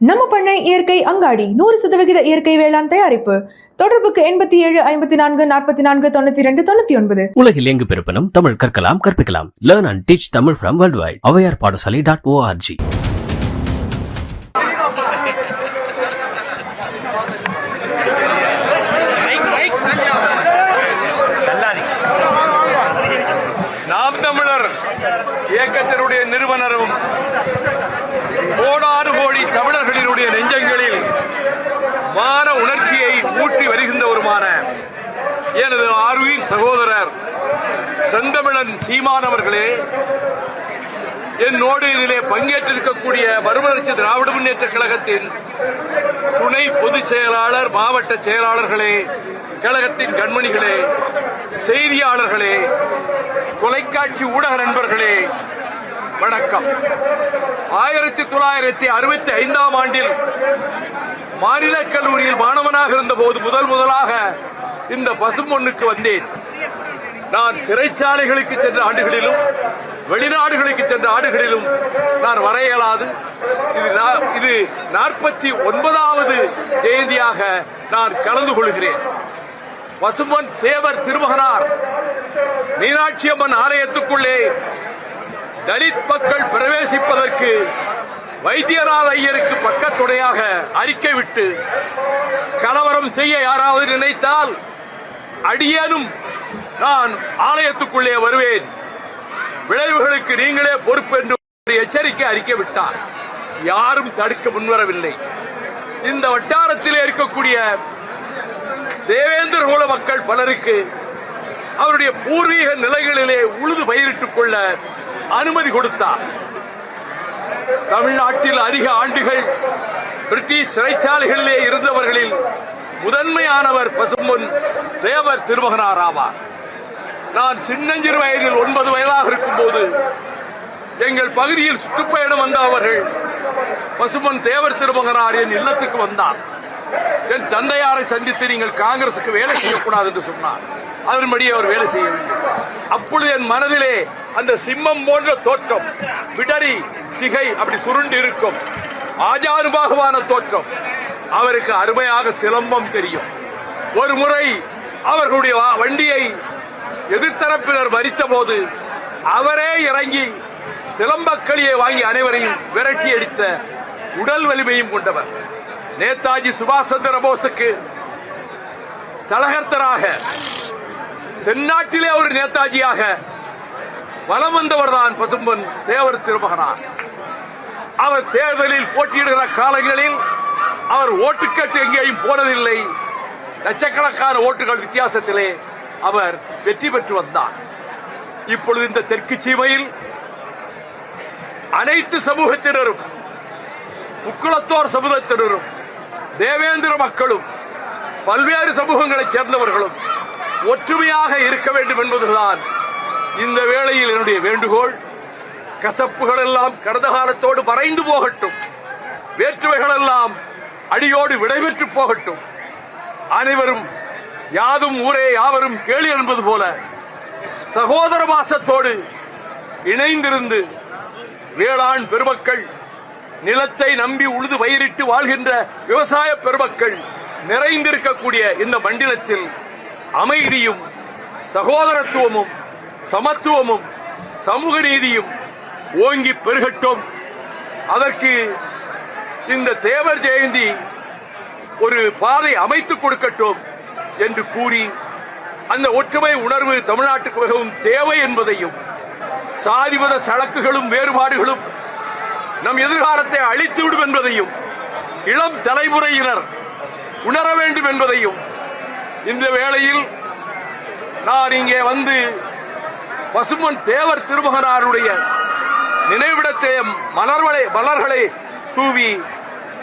நம்ம பண்ணை இயற்கை அங்காடி நூறு சதவிகித இயற்கை வேளாண் தயாரிப்பு. தொடர்புக்கு எண்பத்தி ஏழு ஐம்பத்தி நான்கு நாற்பத்தி நான்கு தொண்ணூத்தி ரெண்டு தொண்ணூத்தி ஒன்பது. உலகில் எங்கு பிறப்பினும் தமிழ் கற்கலாம் கற்பிக்கலாம். Learn and teach Tamil from world wide Avvaiyar Padasalai dot ORG நாம் தமிழர் இயக்கத்தினுடைய நிறுவனரும் எனது ஆர்வீர் சகோதரர் செந்தமிழன் சீமானவர்களே என்னோடு இதிலே பங்கேற்றிருக்கக்கூடிய மறுமலர்ச்சி திராவிட முன்னேற்ற கழகத்தின் துணை பொதுச் செயலாளர் மாவட்ட செயலாளர்களே கழகத்தின் கண்மணிகளே செய்தியாளர்களே தொலைக்காட்சி ஊடக நண்பர்களே வணக்கம். ஆயிரத்தி தொள்ளாயிரத்தி அறுபத்தி ஐந்தாம் ஆண்டில் மாநில கல்லூரியில் மாணவனாக இருந்தபோது முதல் முதலாக இந்த பசும்பொன்னுக்கு வந்தேன். நான் சிறைச்சாலைகளுக்கு சென்ற ஆண்டுகளிலும் வெளிநாடுகளுக்கு சென்ற ஆண்டுகளிலும் நான் வர இயலாது இது இது நாற்பத்தி ஒன்பதாவது ஜெயந்தியாக நான் கலந்து கொள்கிறேன். பசுமன் தேவர் திருமகனார் மீனாட்சி அம்மன் ஆலயத்துக்குள்ளே தலித் மக்கள் பிரவேசிப்பதற்கு வைத்தியநாத ஐயருக்கு பக்கத்துணையாக அறிக்கை விட்டு கலவரம் செய்ய யாராவது நினைத்தால் அடியேனும் நான் ஆலயத்துக்குள்ளே வருவேன். விளைவுகளுக்கு நீங்களே பொறுப்பு என்று எச்சரிக்கை அறிக்கை விட்டார். யாரும் தடுக்க முன்வரவில்லை. இந்த வட்டாரத்திலே இருக்கக்கூடிய தேவேந்திர குல மக்கள் பலருக்கு அவருடைய பூர்வீக நிலைகளிலே உழுது பயிரிட்டுக் கொள்ள அனுமதி கொடுத்தார். தமிழ்நாட்டில் அதிக ஆண்டுகள் பிரிட்டிஷ் சிறைச்சாலைகளிலே இருந்தவர்களில் முதன்மையானவர் பசும்பொன் தேவர் திருமகனார் ஆவார். நான் சின்னஞ்சிறு வயதில் ஒன்பது வயதாக இருக்கும்போது எங்கள் பகுதியில் சுற்றுப்பயணம் வந்த அவர்கள் பசுமன் தேவர் திருமகனார் என் இல்லத்துக்கு வந்தார். என் தந்தையாரை சந்தித்து நீங்கள் காங்கிரசுக்கு வேலை செய்யக்கூடாது என்று சொன்னார். அதன்படி அவர் வேலை செய்யவில்லை அப்பொழுது என் மனதிலே அந்த சிம்மம் போன்ற தோற்றம் விடரி சிகை அப்படி சுருண்டு இருக்கும். ஆஜானுபாகுவான தோற்றம். அவருக்கு அருமையாக சிலம்பம் தெரியும். ஒரு முறை அவர்களுடைய வா- வண்டியை எதிர்த்தரப்பினர் மறித்த போது அவரே இறங்கி சிலம்பக்களியை வாங்கி அனைவரையும் விரட்டி அடித்த உடல் வலிமையும் கொண்டவர். நேதாஜி சுபாஷ் சந்திர போஸுக்கு தலகர்த்தராக தென்னாட்டிலே ஒரு நேதாஜியாக வலம் வந்தவர்தான் பசும்பன் தேவர் திருமகனார். அவர் தேர்தலில் போட்டியிடுகிற காலங்களில் அவர் ஓட்டுக்கட்டு எங்கேயும் போனதில்லை. லட்சக்கணக்கான ஓட்டுகள் வித்தியாசத்திலே அவர் வெற்றி பெற்று வந்தார். இப்பொழுது இந்த தெற்கு சீமையில் அனைத்து சமூகத்தினரும் முக்குளத்தோர் சமூகத்தினரும் தேவேந்திர மக்களும் பல்வேறு சமூகங்களைச் சேர்ந்தவர்களும் ஒற்றுமையாக இருக்க வேண்டும் என்பதுதான் இந்த வேளையில் என்னுடைய வேண்டுகோள். கசப்புகள் எல்லாம் கடந்த காலத்தோடு மறைந்து போகட்டும். வேற்றுமைகள் எல்லாம் அடியோடு விடைபெற்று போகட்டும். அனைவரும் யாதும் ஊரே யாவரும் கேளு என்பது போல சகோதர மாசத்தோடு இணைந்திருந்து வேளாண் பெருமக்கள் நிலத்தை நம்பி உழுது பயிரிட்டு வாழ்கின்ற விவசாய பெருமக்கள் நிறைந்திருக்கக்கூடிய இந்த மண்டலத்தில் அமைதியும் சகோதரத்துவமும் சமத்துவமும் சமூக நீதியும் ஓங்கி பெருகட்டும். அதற்கு இந்த தேவர் ஜெயந்தி ஒரு பாதை அமைத்துக் கொடுக்கட்டும் என்று கூறி அந்த ஒற்றுமை உணர்வு தமிழ்நாட்டுக்கு மிகவும் தேவை என்பதையும் சாதிமத சழக்குகளும் வேறுபாடுகளும் நம் எதிர்காலத்தை அழித்துவிடும் என்பதையும் இளம் தலைமுறையினர் உணர வேண்டும் என்பதையும் இந்த வேளையில் நான் இங்கே வந்து பசுமன் தேவர் திருமகனாருடைய நினைவிடத்தை மலர்களை மலர்களை தூவி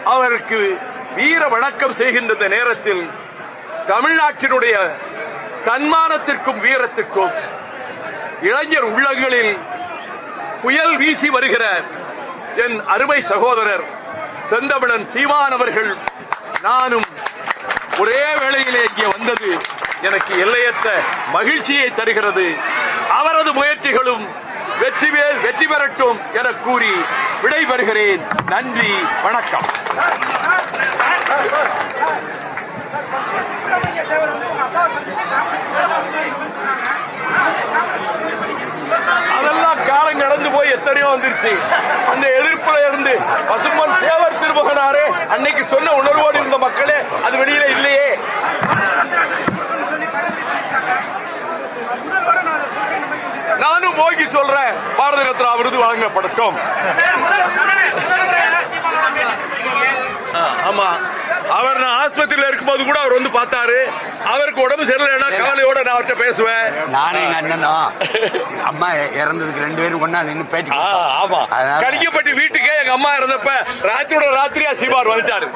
அவருக்கு வீர வணக்கம் செய்கின்ற இந்த நேரத்தில் தமிழ்நாட்டினுடைய தன்மானத்திற்கும் வீரத்திற்கும் இளைஞர் உள்ளங்களில் புயல் வீசி வருகிற என் அருமை சகோதரர் செந்தமிழன் சீமான் அவர்கள் நானும் ஒரே வேளையிலே இங்கே வந்தது எனக்கு எல்லையற்ற மகிழ்ச்சியை தருகிறது. அவரது முயற்சிகளும் வெற்றி வெற்றிவேல் வெற்றி பெறட்டும் என கூறி விடைபெறுகிறேன். நன்றி வணக்கம். அதெல்லாம் காலம் கடந்து போய் எத்தனையோ வந்துருச்சு. அந்த எதிர்ப்புல இருந்து பசும்பொன் தேவர் திருமகனாரே அன்னைக்கு சொன்ன உணர்வோடு இருந்த மக்களே அது வெளியில இல்லையே. பாரத ரத்னா விருது வழங்கப்படட்டும். ஆ, ஆமா. அவர் நான் ஆஸ்பத்திரியில இருக்கும்போது கூட அவர் வந்து பார்த்தாரு. அவருக்கு உடம்பு சரியில்லைன்னா கவலையோட நான் அவர்கிட்ட பேசுவேன். நானே எங்க அண்ணனும் அம்மா இறந்ததுக்கு ரெண்டு பேரும் ஒண்ணா நின்னு பேட்டி. ஆமா. கடிக்கப்பட்டு வீட்டுக்கே எங்க அம்மா இருந்தப்ப ராத்திரியோட ராத்திரியா சீமார் வந்துட்டாரு.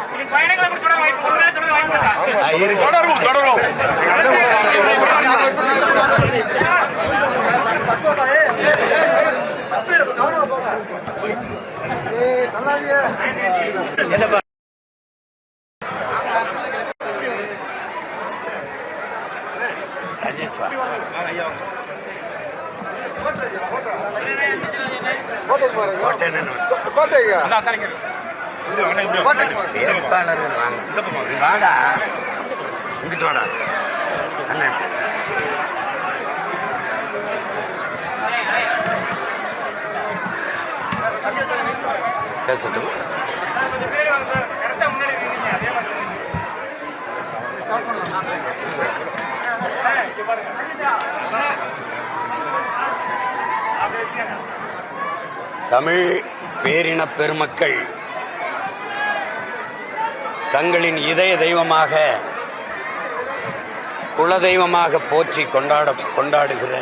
தொடரும் தொடரும் ராஜேஷ் வா. வேட்பாளர்கள் வாங்க. வாடா இங்கிட்டு வாடா அண்ணன் பேசட்டும். தமிழ் பேரினப் பெருமக்கள் தங்களின் இதய தெய்வமாக குலதெய்வமாக போற்றி கொண்டாட கொண்டாடுகிற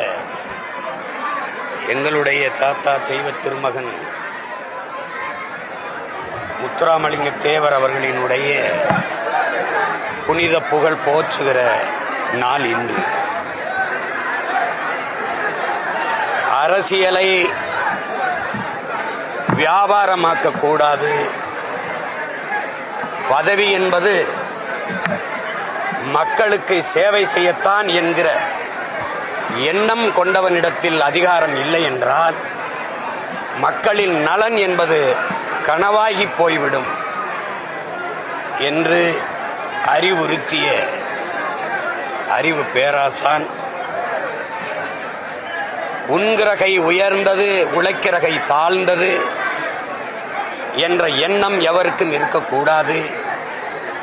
எங்களுடைய தாத்தா தெய்வ திருமகன் முத்துராமலிங்க தேவர் அவர்களினுடைய புனித புகழ் போற்றுகிற நாள் இன்று. அரசியலை வியாபாரமாக்க கூடாது. பதவி என்பது மக்களுக்கு சேவை செய்யத்தான் என்கிற எண்ணம் கொண்டவனிடத்தில் அதிகாரம் இல்லை என்றால் மக்களின் நலன் என்பது கனவாகி போய்விடும் என்று அறிவுறுத்திய அறிவு பேராசான். உண்கிறகை உயர்ந்தது உழைக்கிறகை தாழ்ந்தது என்ற எண்ணம் எவருக்கும் இருக்கக்கூடாது.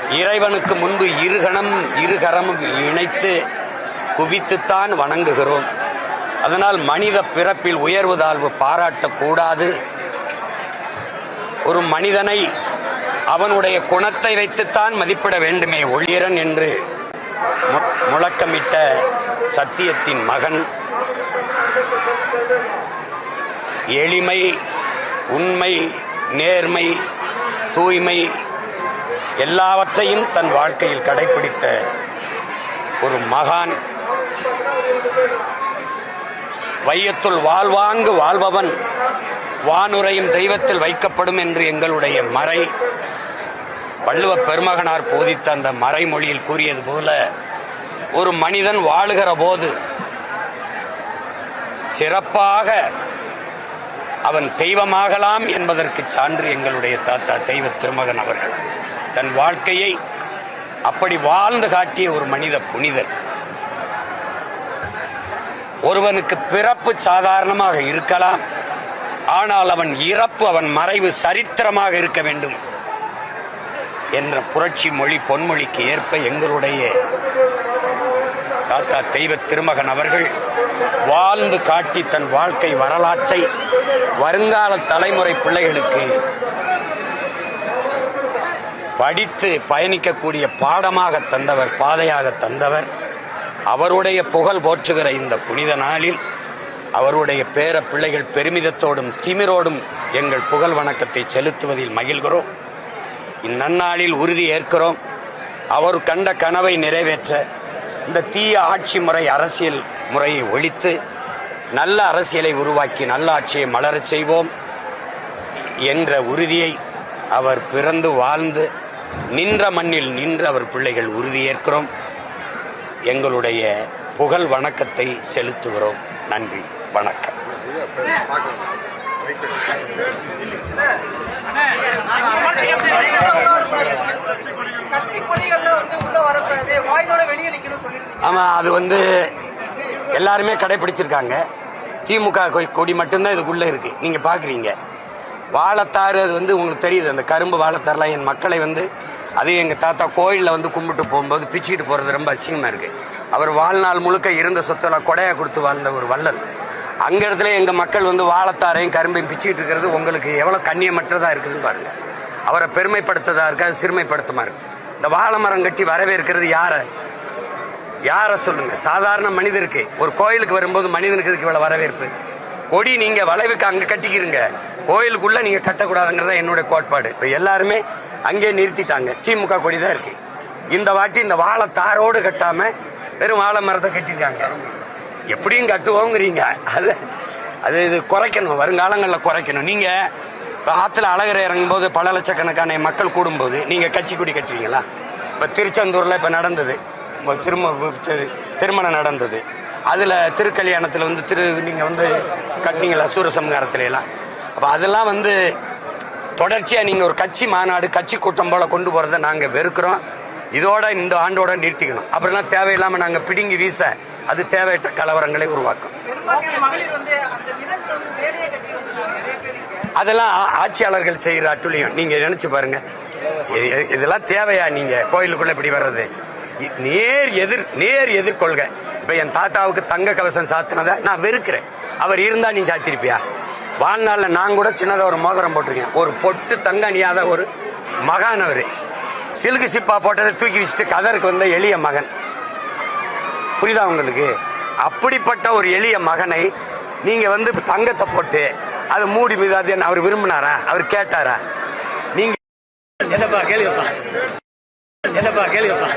இறைவனுக்கு முன்பு இருகணம் இருகரமும் இணைத்து குவித்துத்தான் வணங்குகிறோம். அதனால் மனித பிறப்பில் உயர்வு தாழ்வு பாராட்டக்கூடாது. ஒரு மனிதனை அவனுடைய குணத்தை வைத்துத்தான் மதிப்பிட வேண்டுமே ஒளியரன் என்று மு- முழக்கமிட்ட சத்தியத்தின் மகன். எளிமை உண்மை நேர்மை தூய்மை எல்லாவற்றையும் தன் வாழ்க்கையில் கடைபிடித்த ஒரு மகான். வையத்துள் வாழ்வாங்கு வாழ்பவன். வானுரையும் தெய்வத்தில் வைக்கப்படும் என்று எங்களுடைய மறை வள்ளுவ பெருமகனார் போதித்த அந்த மறைமொழியில் கூறியது போல ஒரு மனிதன் வாழுகிற போது சிறப்பாக அவன் தெய்வமாகலாம் என்பதற்கு சான்று எங்களுடைய தாத்தா தெய்வ திருமகன் அவர்கள். தன் வாழ்க்கையை அப்படி வாழ்ந்து காட்டிய ஒரு மனித புனிதர். ஒருவனுக்கு பிறப்பு சாதாரணமாக இருக்கலாம் ஆனால் அவன் இறப்பு அவன் மறைவு சரித்திரமாக இருக்க வேண்டும் என்ற புரட்சி மொழி பொன்மொழிக்கு ஏற்ப எங்களுடைய தாத்தா தெய்வ திருமகன் அவர்கள் வாழ்ந்து காட்டி தன் வாழ்க்கை வரலாற்றை வருங்கால தலைமுறை பிள்ளைகளுக்கு படித்து பயணிக்கக்கூடிய பாடமாக தந்தவர் பாதையாக தந்தவர். அவருடைய புகழ் போற்றுகிற இந்த புனித நாளில் அவருடைய பேர பிள்ளைகள் பெருமிதத்தோடும் திமிரோடும் எங்கள் புகழ் வணக்கத்தை செலுத்துவதில் மகிழ்கிறோம். இந்நன்னாளில் உறுதி ஏற்கிறோம். அவர் கண்ட கனவை நிறைவேற்ற இந்த தீய ஆட்சி முறை அரசியல் முறையை ஒழித்து நல்ல அரசியலை உருவாக்கி நல்ல ஆட்சியை மலரச் செய்வோம் என்ற உறுதியை அவர் பிறந்து வாழ்ந்து நின்ற மண்ணில் நின்று அவர் பிள்ளைகள் உறுதியேற்கிறோம் எங்களுடைய புகழ் வணக்கத்தை செலுத்துகிறோம். நன்றி. வணக்கம். ஆமா அது வந்து எல்லாருமே கடைபிடிச்சிருக்காங்க திமுக கொடி மட்டும்தான் இதுக்குள்ள இருக்கு. நீங்க பாக்குறீங்க. வாழைத்தாறு அது வந்து உங்களுக்கு தெரியுது. அந்த கரும்பு வாழத்தாறுலாம் என் மக்களை வந்து அது எங்க தாத்தா கோயிலில் வந்து கும்பிட்டு போகும்போது பிச்சுக்கிட்டு போறது ரொம்ப அசிங்கமா இருக்கு. அவர் வாழ்நாள் முழுக்க இருந்த சொத்தெல்லாம் கொடையா கொடுத்து வாழ்ந்த ஒரு வள்ளல். அங்க இடத்துல எங்க மக்கள் வந்து வாழைத்தாரையும் கரும்பையும் பிச்சுக்கிட்டு இருக்கிறது உங்களுக்கு எவ்வளவு கண்ணியமற்றதா இருக்குதுன்னு பாருங்க. அவரை பெருமைப்படுத்ததா இருக்கு அது சிறுமைப்படுத்தமா இருக்கு. இந்த வாழை மரம் கட்டி வரவேற்கிறது யாரை? யார சொல்லுங்க? சாதாரண மனிதருக்கு. ஒரு கோயிலுக்கு வரும்போது மனிதனுக்கு இதுக்கு இவ்வளவு வரவேற்பு? கொடி நீங்க வளைவுக்கு அங்க கட்டிக்கிறீங்க கோயிலுக்குள்ள நீங்க கட்டக்கூடாதுங்கிறது என்னுடைய கோட்பாடு. இப்ப எல்லாருமே அங்கே நிறுத்திட்டாங்க. திமுக கொடி தான் இருக்கு. இந்த வாட்டி இந்த வாழை தாரோடு கட்டாம வெறும் வாழை மரத்தை கட்டிருக்காங்க எப்படியும் கட்டுவோங்கிறீங்க. அது அது இது குறைக்கணும். வருங்காலங்களில் குறைக்கணும். நீங்கள் இப்போ ஆற்றுல அழகரை இறங்கும் போது பல லட்சக்கணக்கான மக்கள் கூடும்போது நீங்கள் கட்சி கொடி கட்டுவீங்களா? இப்போ திருச்செந்தூரில் இப்போ நடந்தது. இப்ப திரும்ப திரு- திருமணம் நடந்தது. அதில் திருக்கல்யாணத்தில் வந்து திரு நீங்கள் வந்து கட்டினீங்களா? சூரசம்ஹாரத்துல அப்போ அதெல்லாம் வந்து தொடர்ச்சியாக நீங்கள் ஒரு கட்சி மாநாடு கட்சி கூட்டம் போல் கொண்டு போகிறத நாங்கள் வெறுக்கிறோம். இதோட இந்த ஆண்டோட நிறுத்திக்கணும். அப்புறம் தேவையில்லாம நாங்க பிடுங்கி வீச அது தேவையற்ற கலவரங்களை உருவாக்கும். அதெல்லாம் ஆ- ஆட்சியாளர்கள் செய்யற அட்டுழியம். நீங்க நினைச்சு பாருங்க. இதெல்லாம் தேவையா நீங்க? கோயிலுக்குள்ள இப்படி வர்றது. நேர் எதிர் நேர் எதிர்கொள்க இப்ப என் தாத்தாவுக்கு தங்க கவசம் சாத்தினதை நான் வெறுக்கிறேன். அவர் இருந்தா நீ சாத்திருப்பியா? வாழ்நாளில் நான் கூட சின்னதாக ஒரு மோதிரம் போட்டிருக்கேன். ஒரு பொட்டு தங்க அணியாத ஒரு மகானவர் சிலுக்கு சிப்பா போட்டதை தூக்கி வச்சுட்டு கதருக்கு வந்த எளிய மகன். புரியுதா உங்களுக்கு? அப்படிப்பட்ட ஒரு எளிய மகனை நீங்க வந்து தங்கத்தை போட்டு அதை மூடி மீதாது அவர் விரும்பினாரா? அவர் கேட்டாரா? நீங்க என்னப்பா கேளுங்கப்பா. என்னப்பா கேளுங்கப்பா.